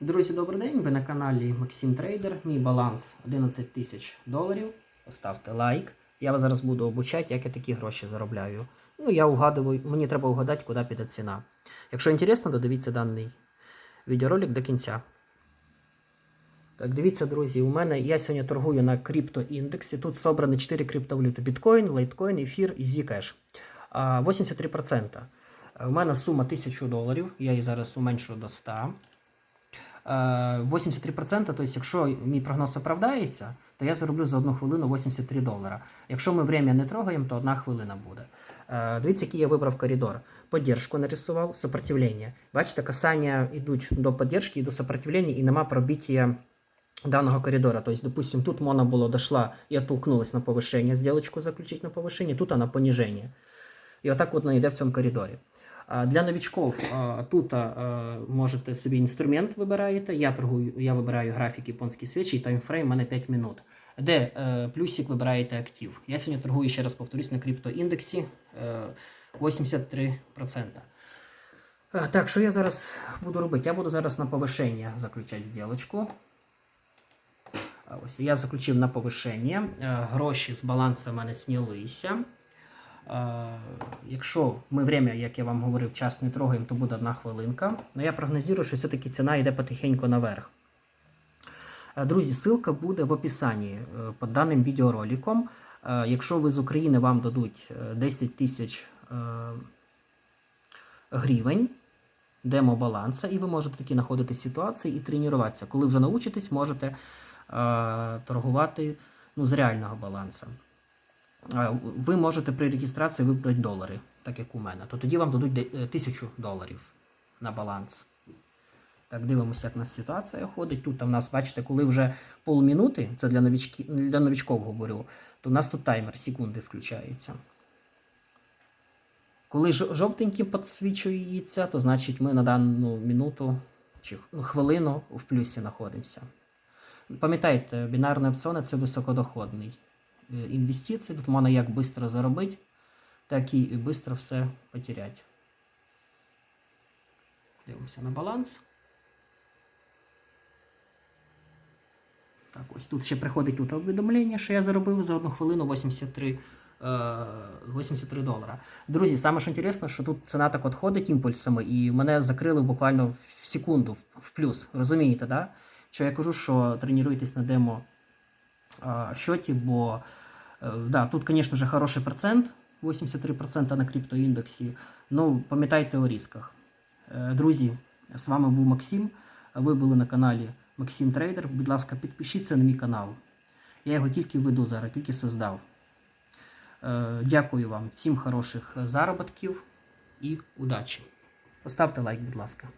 Друзі, добрий день! Ви на каналі Максим Трейдер. Мій баланс 11 тисяч доларів. Поставте лайк. Я вас зараз буду обучати, як я такі гроші заробляю. Ну, я угадую, мені треба угадати, куди піде ціна. Якщо інтересно, то дивіться даний відеоролик до кінця. Так, дивіться, друзі, у мене я сьогодні торгую на криптоіндексі. Тут зібрані 4 криптовалюти: біткоін, лайткоін, ефір і Zcash. А, 83%. У мене сума 1000 доларів. Я її зараз уменшу до 100. Е, 83%, тобто, якщо мій прогноз оправдається, то я зароблю за одну хвилину 83 долара. Якщо ми время не трогаємо, то одна хвилина буде. Е, Дивіться, який я вибрав коридор. Поддержку нарисував, сопротивлення. Бачите, касання йдуть до поддержки і до сопротивлення, і нема пробиття данного коридора. То есть, допустим, тут Мона было дошла и оттолкнулась на повышение, сделочку заключить на повышение, тут она понижение. І отак от вона йде в цьому коридорі. Для новичков тут можете собі інструмент вибираєте. Я торгую, я вибираю графік японський свічі таймфрейм у мене 5 минут. Де е, плюсик вибираєте актив. Я сьогодні торгую, ще раз повторюсь, на криптоіндексі е, 83%. Е, Так, що я зараз буду робити? Я буду зараз на повишення заключати зділочку. Ось я заключив на повишення. Е, Гроші з балансу в мене знялися. Якщо ми время, як я вам говорив, час не трогаємо, то буде одна хвилинка. Ну я прогнозую, що все-таки ціна йде потихеньку наверх. Е, Друзі, ссылка буде в описанні е, під даним відеороликом. Е, Якщо ви з України вам дадуть е, 10 тисяч гривень демо баланса, і ви можете такі знаходити ситуації і тренуватися. Коли вже научитесь, можете торгувати ну, з реального балансу. Е, Ви можете при реєстрації вибрати долари, так як у мене. То тоді вам дадуть де- е, 1000 доларів на баланс. Так, дивимося, як у нас ситуація ходить. Тут в нас, бачите, коли вже полмінути, це для, новички, для новичків говорю, то у нас тут таймер секунди включається. Коли жо- жовтеньким підсвічується, то значить ми на дану минуту чи ну, хвилину в плюсі знаходимося. Пам'ятайте, бінарні опціони це високодоходний е, інвестиції. Тут можна як швидко заробити, так і швидко все потеряти. Дивимося на баланс. Так, ось тут ще приходить тут повідомлення, що я заробив за одну хвилину 83, е, 83 долара. Друзі, саме що інтересно, що тут ціна так от ходить імпульсами, і мене закрили буквально в секунду в плюс. Розумієте, да? Що я кажу, що тренуйтесь на демо а, счеті, бо е, да, тут, звісно ж, хороший процент, 83% на криптоіндексі. Ну, пам'ятайте о ризиках. Е, Друзі, з вами був Максим. Ви були на каналі Максим Трейдер. Будь ласка, підпишіться на мій канал. Я його тільки веду зараз, тільки создав. Е, Дякую вам, всім хороших заробітків і удачі. Поставте лайк, будь ласка.